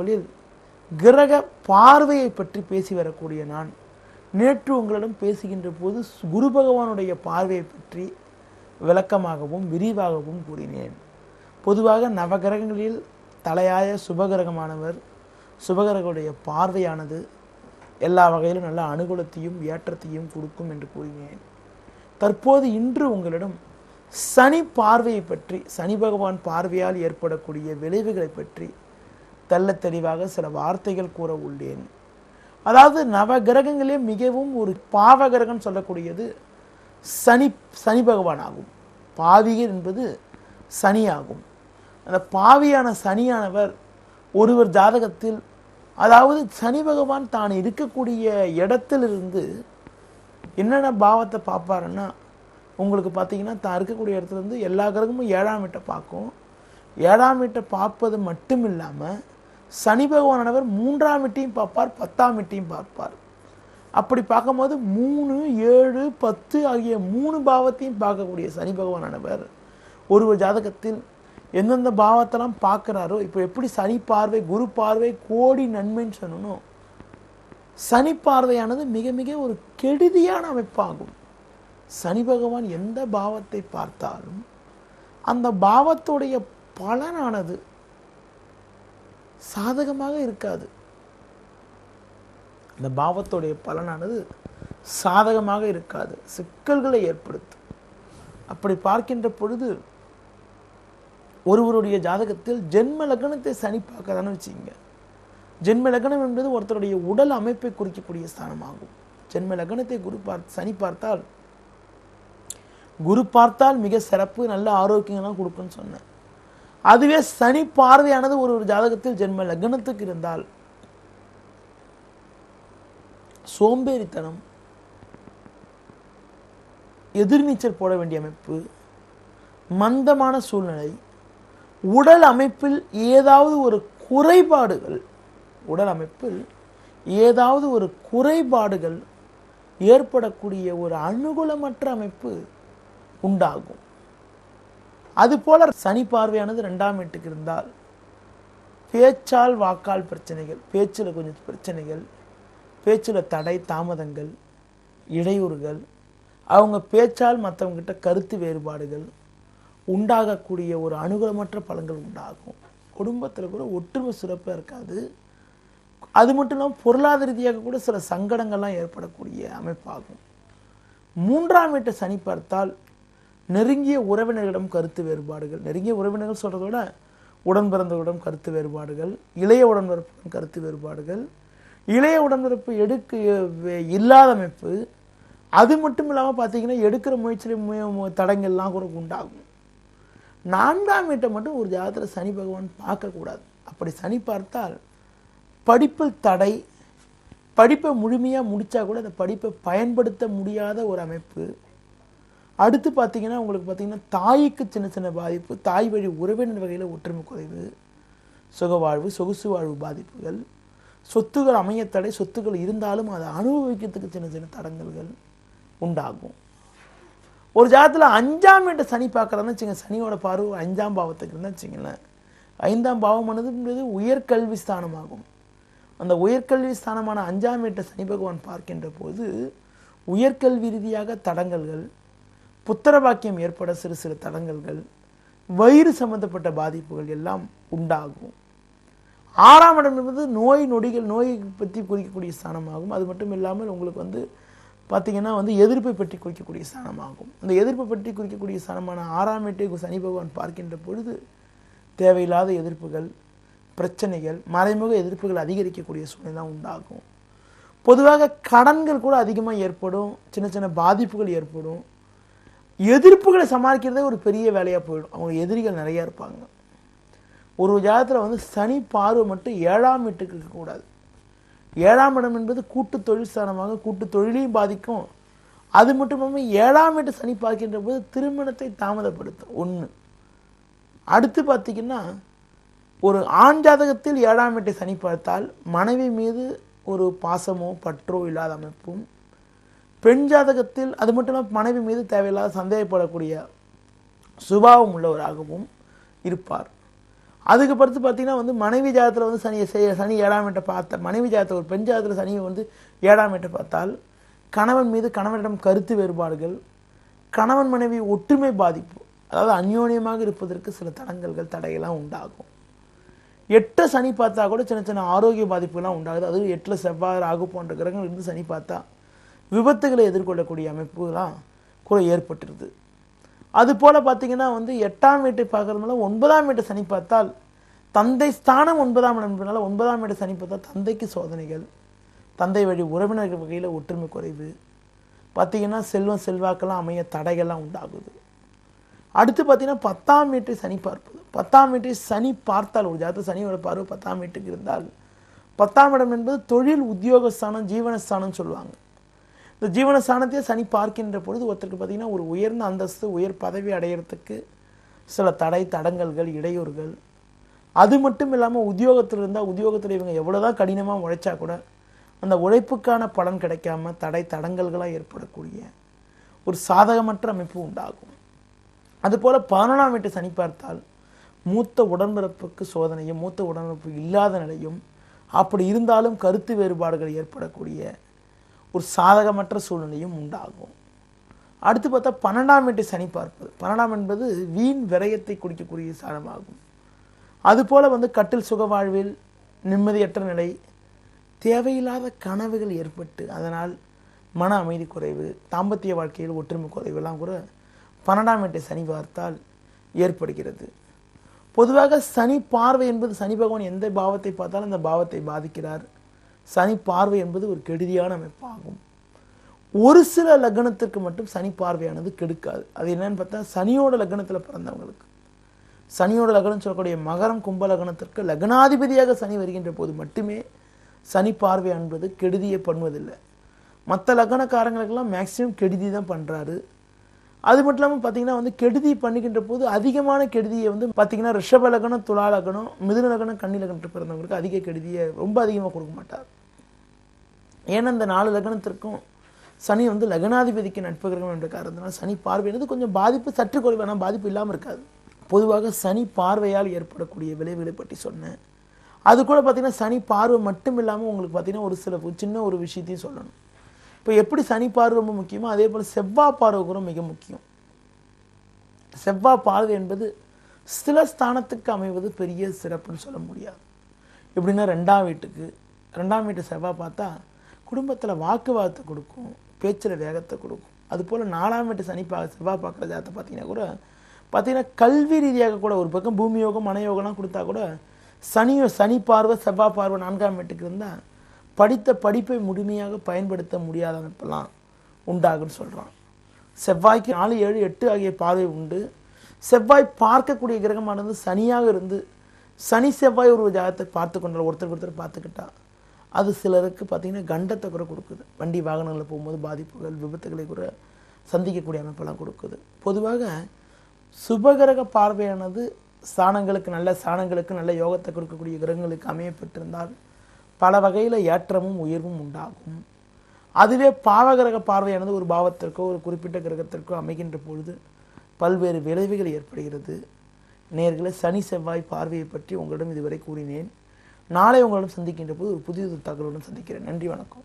சொல்லியது. கிரக பார்வையை பற்றி பேசி வரக்கூடிய நான் நேற்று உங்களிடம் பேசுகின்ற போது குரு பகவானுடைய பார்வையை பற்றி விளக்கமாகவும் விரிவாகவும் கூறினேன். பொதுவாக நவகிரகங்களில் தலையாய சுபகிரகமானவர் சுபகிரகனுடைய பார்வையானது எல்லா வகையிலும் நல்ல அனுகூலத்தையும் ஏற்றத்தையும் கொடுக்கும் என்று கூறினேன். தற்போது இன்று உங்களிடம் சனி பார்வையை பற்றி சனி பகவான் பார்வையால் ஏற்படக்கூடிய விளைவுகளை பற்றி தள்ள தெளிவாக சில வார்த்தைகள் கூற உள்ளேன். அதாவது நவ கிரகங்களே மிகவும் ஒரு பாவ கிரகம் சொல்லக்கூடியது சனி சனி பகவான் ஆகும் பாவிகர் என்பது சனி ஆகும் அந்த பாவியான சனியானவர் ஒருவர் ஜாதகத்தில் அதாவது சனி பகவான் தான் இருக்கக்கூடிய இடத்திலிருந்து என்னென்ன பாவத்தை பார்ப்பாருன்னா உங்களுக்கு பார்த்தீங்கன்னா தான் இருக்கக்கூடிய இடத்துல இருந்து எல்லா கிரகமும் ஏழாம் வீட்டை பார்க்கும். ஏழாம் வீட்டை பார்ப்பது மட்டும் இல்லாமல் சனி பகவானவர் மூன்றாம் வீட்டையும் பார்ப்பார் பத்தாம் வீட்டையும் பார்ப்பார். அப்படி பார்க்கும்போது மூணு ஏழு பத்து ஆகிய மூணு பாவத்தையும் பார்க்கக்கூடிய சனி பகவானவர் ஒருவர் ஜாதகத்தில் எந்தெந்த பாவத்தெல்லாம் பார்க்குறாரோ இப்போ எப்படி சனி பார்வை குரு பார்வை கோடி நன்மைன்னு சொல்லணும் சனி பார்வையானது மிக மிக ஒரு கெடுதியான அமைப்பாகும். சனி பகவான் எந்த பாவத்தை பார்த்தாலும் அந்த பாவத்துடைய பலனானது சாதகமாக இருக்காது. அந்த பாவத்துடைய பலனானது சாதகமாக இருக்காது. சிக்கல்களை ஏற்படுத்தும். அப்படி பார்க்கின்ற பொழுது ஒருவருடைய ஜாதகத்தில் ஜென்ம லக்னத்தை சனி பார்க்கறான்னு வச்சுங்க ஜென்ம லக்னம் என்பது ஒருத்தருடைய உடல் அமைப்பை குறிக்கக்கூடிய ஸ்தானமாகும். ஜென்ம லக்னத்தை குரு பார்த்து சனி பார்த்தால் குரு பார்த்தால் மிக சிறப்பு நல்ல ஆரோக்கியங்கள்லாம் கொடுக்குன்னு சொன்னேன். அதுவே சனி பார்வையானது ஒரு ஒரு ஜாதகத்தில் ஜென்ம லக்னத்துக்கு இருந்தால் சோம்பேறித்தனம் எதிர்நீச்சல் போட வேண்டிய அமைப்பு மந்தமான சூழ்நிலை உடல் அமைப்பில் ஏதாவது ஒரு குறைபாடுகள் உடல் அமைப்பில் ஏதாவது ஒரு குறைபாடுகள் ஏற்படக்கூடிய ஒரு அனுகூலமற்ற அமைப்பு உண்டாகும். அதுபோல சனி பார்வையானது ரெண்டாம் வீட்டுக்கு இருந்தால் பேச்சால் வாக்கால் பிரச்சனைகள் பேச்சில் கொஞ்சம் பிரச்சனைகள் பேச்சில் தடை தாமதங்கள் இடையூறுகள் அவங்க பேச்சால் மற்றவங்ககிட்ட கருத்து வேறுபாடுகள் உண்டாகக்கூடிய ஒரு அனுகூலமற்ற பலன்கள் உண்டாகும். குடும்பத்தில் கூட ஒற்றுமை சிறப்பாக இருக்காது. அது மட்டும் இல்லாமல் பொருளாதார ரீதியாக கூட சில சங்கடங்கள்லாம் ஏற்படக்கூடிய அமைப்பாகும். மூன்றாம் வீட்டை சனி பார்த்தால் நெருங்கிய உறவினர்களிடம் கருத்து வேறுபாடுகள் நெருங்கிய உறவினர்கள் சொல்கிறத விட உடன்பிறந்தவர்களிடம் கருத்து வேறுபாடுகள் இளைய உடன்பிறப்புடன் கருத்து வேறுபாடுகள். இளைய உடன்பிறப்பு எடுக்க இல்லாத அமைப்பு அது மட்டும் இல்லாமல் பார்த்தீங்கன்னா எடுக்கிற முயற்சியில் தடங்கள்லாம் கூட உண்டாகும். நான்காம் வீட்டை மட்டும் ஒரு ஜாதகத்தில் சனி பகவான் பார்க்கக்கூடாது. அப்படி சனி பார்த்தால் படிப்பில் தடை படிப்பை முழுமையாக முடித்தா கூட அந்த படிப்பை பயன்படுத்த முடியாத ஒரு அமைப்பு. அடுத்து பார்த்தீங்கன்னா உங்களுக்கு பார்த்தீங்கன்னா தாய்க்கு சின்ன சின்ன பாதிப்பு தாய் வழி உறவினர் வகையில் ஒற்றுமை குறைவு சுகவாழ்வு சொகுசு வாழ்வு பாதிப்புகள் சொத்துகள் அமைய தடை சொத்துக்கள் இருந்தாலும் அதை அனுபவிக்கிறதுக்கு சின்ன சின்ன தடங்கல்கள் உண்டாகும். ஒரு ஜாதத்தில் அஞ்சாம் வீட்டை சனி பார்க்குறதுன்னு வச்சுங்க சனியோட பார்வை அஞ்சாம் பாவத்துக்கு இருந்தால் வச்சுங்களேன். ஐந்தாம் பாவமானதுன்றது உயர்கல்வி ஸ்தானமாகும். அந்த உயர்கல்வி ஸ்தானமான அஞ்சாம் வீட்டை சனி பகவான் பார்க்கின்ற போது உயர்கல்வி ரீதியாக தடங்கல்கள் புத்திர பாக்கியம் ஏற்பட சிறு சிறு தடங்கல்கள் வயிறு சம்பந்தப்பட்ட பாதிப்புகள் எல்லாம் உண்டாகும். ஆறாம் இடம் என்பது நோய் நொடிகள் நோயை பற்றி குறிக்கக்கூடிய ஸ்தானமாகும். அது மட்டும் இல்லாமல் உங்களுக்கு வந்து பார்த்திங்கன்னா வந்து எதிர்ப்பை பற்றி குறிக்கக்கூடிய ஸ்தானமாகும். அந்த எதிர்ப்பை பற்றி குறிக்கக்கூடிய ஸ்தானமான ஆறாம் வீட்டை சனி பகவான் பார்க்கின்ற பொழுது தேவையில்லாத எதிர்ப்புகள் பிரச்சனைகள் மறைமுக எதிர்ப்புகள் அதிகரிக்கக்கூடிய சூழ்நிலை உண்டாகும். பொதுவாக கடன்கள் கூட அதிகமாக ஏற்படும் சின்ன சின்ன பாதிப்புகள் ஏற்படும். எதிர்ப்புகளை சமாளிக்கிறதே ஒரு பெரிய வேலையாக போயிடும். அவங்க எதிரிகள் நிறையா இருப்பாங்க. ஒரு ஜாதத்தில் வந்து சனி பார்வை மட்டும் ஏழாம் வீட்டுக்கு இருக்கக்கூடாது. ஏழாம் இடம் என்பது கூட்டு தொழில் ஸ்தானமாக கூட்டு தொழிலையும் பாதிக்கும். அது மட்டும் இல்லாமல் ஏழாம் வீட்டு சனி பார்க்கின்ற போது திருமணத்தை தாமதப்படுத்தும். ஒன்று அடுத்து பார்த்திங்கன்னா ஒரு ஆண் ஜாதகத்தில் ஏழாம் வீட்டை சனி பார்த்தால் மனைவி மீது ஒரு பாசமோ பற்றோ இல்லாத அமைப்பும் பெண் ஜாதகத்தில் அது மட்டும் இல்லாமல் மனைவி மீது தேவையில்லாத சந்தேகப்படக்கூடிய சுபாவம் உள்ளவராகவும் இருப்பார். அதுக்கு படுத்து பார்த்தீங்கன்னா வந்து மனைவி ஜாதத்தில் வந்து சனி செய்ய சனி ஏழாம் வீட்டை பார்த்த மனைவி ஜாதத்தில் ஒரு பெண் ஜாதத்தில் சனி வந்து ஏழாம் வீட்டை பார்த்தால் கணவன் மீது கணவனிடம் கருத்து வேறுபாடுகள் கணவன் மனைவி ஒற்றுமை பாதிப்பு அதாவது அந்யோன்யமாக இருப்பதற்கு சில தடங்கல்கள் தடையெல்லாம் உண்டாகும். எட்டு சனி பார்த்தா கூட சின்ன சின்ன ஆரோக்கிய பாதிப்புலாம் உண்டாகுது. அதுவும் எட்டில் செவ்வாய் ராகு போன்ற கிரகங்கள் இருந்து சனி பார்த்தா விபத்துகளை எதிர்கொள்ளக்கூடிய அமைப்புலாம் கூட ஏற்பட்டுருது. அதுபோல் பார்த்திங்கன்னா வந்து எட்டாம் வீட்டை பார்க்கறதுனால ஒன்பதாம் வீட்டை சனி பார்த்தால் தந்தை ஸ்தானம் ஒன்பதாம் இடம் என்பதனால ஒன்பதாம் வீட்டை சனி பார்த்தால் தந்தைக்கு சோதனைகள் தந்தை வழி உறவினர்கள் வகையில் ஒற்றுமை குறைவு பார்த்தீங்கன்னா செல்வம் செல்வாக்கெல்லாம் அமைய தடைகள்லாம் உண்டாகுது. அடுத்து பார்த்தீங்கன்னா பத்தாம் வீட்டை சனி பார்ப்பது. பத்தாம் வீட்டை சனி பார்த்தால் ஒரு ஜாதகத்தில் சனியோட பார்வை பத்தாம் வீட்டுக்கு இருந்தால் பத்தாம் இடம் என்பது தொழில் உத்தியோகஸ்தானம் ஜீவனஸ்தானம் சொல்லுவாங்க. இந்த ஜீவனஸ்தானத்தையே சனி பார்க்கின்ற பொழுது ஒருத்தருக்கு பார்த்தீங்கன்னா ஒரு உயர்ந்த அந்தஸ்து உயர் பதவி அடையிறதுக்கு சில தடை தடங்கல்கள் இடையூறுகள். அது மட்டும் இல்லாமல் உத்தியோகத்தில் இருந்தால் உத்தியோகத்தில் இவங்க எவ்வளோ தான் கடினமாக உழைச்சா கூட அந்த உழைப்புக்கான பலன் கிடைக்காம தடை தடங்கல்களாக ஏற்படக்கூடிய ஒரு சாதகமற்ற அமைப்பு உண்டாகும். அதுபோல் பதினொன்றாம் வீட்டு சனி பார்த்தால் மூத்த உடன்பிறப்புக்கு சோதனையும் மூத்த உடன்பிறப்பு இல்லாத நிலையும் அப்படி இருந்தாலும் கருத்து வேறுபாடுகள் ஏற்படக்கூடிய ஒரு சாதகமற்ற சூழ்நிலையும் உண்டாகும். அடுத்து பார்த்தா பன்னெண்டாம் வீட்டை சனி பார்ப்பது. பன்னெண்டாம் என்பது வீண் விரயத்தை குடிக்கக்கூடிய சாதனமாகும். அதுபோல வந்து கட்டில் சுக வாழ்வில் நிம்மதியற்ற நிலை தேவையில்லாத கனவுகள் ஏற்பட்டு அதனால் மன அமைதி குறைவு தாம்பத்திய வாழ்க்கையில் ஒற்றுமை குறைவெல்லாம் கூட பன்னெண்டாம் வீட்டை சனி பார்த்தால் ஏற்படுகிறது. பொதுவாக சனி பார்வை என்பது சனி பகவான் எந்த பாவத்தை பார்த்தாலும் அந்த பாவத்தை பாதிக்கிறார். சனி பார்வை என்பது ஒரு கெடுதியான அமைப்பாகும். ஒரு சில லக்னத்திற்கு மட்டும் சனி பார்வையானது கெடுக்காது. அது என்னன்னு பார்த்தா சனியோட லக்னத்தில் பிறந்தவங்களுக்கு. சனியோட லக்னம் சொல்லக்கூடிய மகரம் கும்ப லக்னத்திற்கு லக்னாதிபதியாக சனி வருகின்ற போது மட்டுமே சனி பார்வை என்பது கெடுதியை பண்ணுவதில்லை. மற்ற லக்னக்காரங்களுக்கெல்லாம் மேக்சிமம் கெடுதி தான் பண்ணுறாரு அது மட்டும் இல்லாமல் பார்த்தீங்கன்னா வந்து கெடுதி பண்ணிக்கின்ற போது அதிகமான கெடுதியை வந்து பார்த்தீங்கன்னா ரிஷப லக்னம் துலா லக்னம் மிதுன லக்னம் கன்னி லக்னத்தில் பிறந்தவங்களுக்கு அதிக கெடுதியை ரொம்ப அதிகமாக கொடுக்க மாட்டார். ஏன்னா இந்த நாலு லக்னத்திற்கும் சனி வந்து லக்னாதிபதிக்கு நட்பு கிரகம் என்ற காரணத்தினால் சனி பார்வையானது கொஞ்சம் பாதிப்பு சற்று குறைவான பாதிப்பு இல்லாமல் இருக்காது. பொதுவாக சனி பார்வையால் ஏற்படக்கூடிய விளைவுகளை பற்றி சொன்னேன். அது கூட பார்த்திங்கன்னா சனி பார்வை மட்டும் இல்லாமல் உங்களுக்கு பார்த்தீங்கன்னா ஒரு சில சின்ன ஒரு விஷயத்தையும் சொல்லணும். இப்போ எப்படி சனி பார்வை ரொம்ப முக்கியமோ அதே போல் செவ்வாய் பார்வை கூட மிக முக்கியம். செவ்வாய் பார்வை என்பது சில ஸ்தானத்துக்கு அமைவது பெரிய சிறப்புன்னு சொல்ல முடியாது. எப்படின்னா ரெண்டாம் வீட்டுக்கு ரெண்டாம் வீட்டு செவ்வாய் பார்த்தா குடும்பத்தில் வாக்குவாதத்தை கொடுக்கும் பேச்சில் வேகத்தை கொடுக்கும். அதுபோல் நாலாம் வீட்டு சனி பா செவ்வாய் பார்க்குற ஜாதத்தை பார்த்தீங்கன்னா கூட பார்த்தீங்கன்னா கல்வி ரீதியாக கூட ஒரு பக்கம் பூமியோகம் மனயோகம்லாம் கொடுத்தா கூட சனி சனி பார்வை செவ்வாய் பார்வை நான்காம் வீட்டுக்கு இருந்தால் படித்த படிப்பை முழுமையாக பயன்படுத்த முடியாத அமைப்பெல்லாம் உண்டாகுன்னு சொல்கிறான் செவ்வாய்க்கு நாலு ஏழு எட்டு ஆகிய பார்வை உண்டு. செவ்வாய் பார்க்கக்கூடிய கிரகமானது சனியாக இருந்து சனி செவ்வாய் ஒரு ஜாதகத்தை பார்த்து கொண்டால் ஒருத்தர் ஒருத்தர் பார்த்துக்கிட்டா அது சிலருக்கு பார்த்தீங்கன்னா கண்டத்தை கூட கொடுக்குது. வண்டி வாகனங்களில் போகும்போது பாதிப்புகள் விபத்துகளை கூட சந்திக்கக்கூடிய அமைப்பெல்லாம் கொடுக்குது. பொதுவாக சுபகிரக பார்வையானது சாணங்களுக்கு நல்ல சாணங்களுக்கு நல்ல யோகத்தை கொடுக்கக்கூடிய கிரகங்களுக்கு அமையப்பட்டிருந்தால் பல வகையில் ஏற்றமும் உயர்வும் உண்டாகும். அதுவே பாவகிரக பார்வையானது ஒரு பாவத்திற்கோ ஒரு குறிப்பிட்ட கிரகத்திற்கோ அமைகின்ற பொழுது பல்வேறு விளைவுகள் ஏற்படுகிறது. நேர்களை சனி செவ்வாய் பார்வையை பற்றி உங்களிடம் இதுவரை கூறினேன். நாளை உங்களிடம் சந்திக்கின்ற போது ஒரு புதிய தகவலுடன் சந்திக்கிறேன். நன்றி வணக்கம்.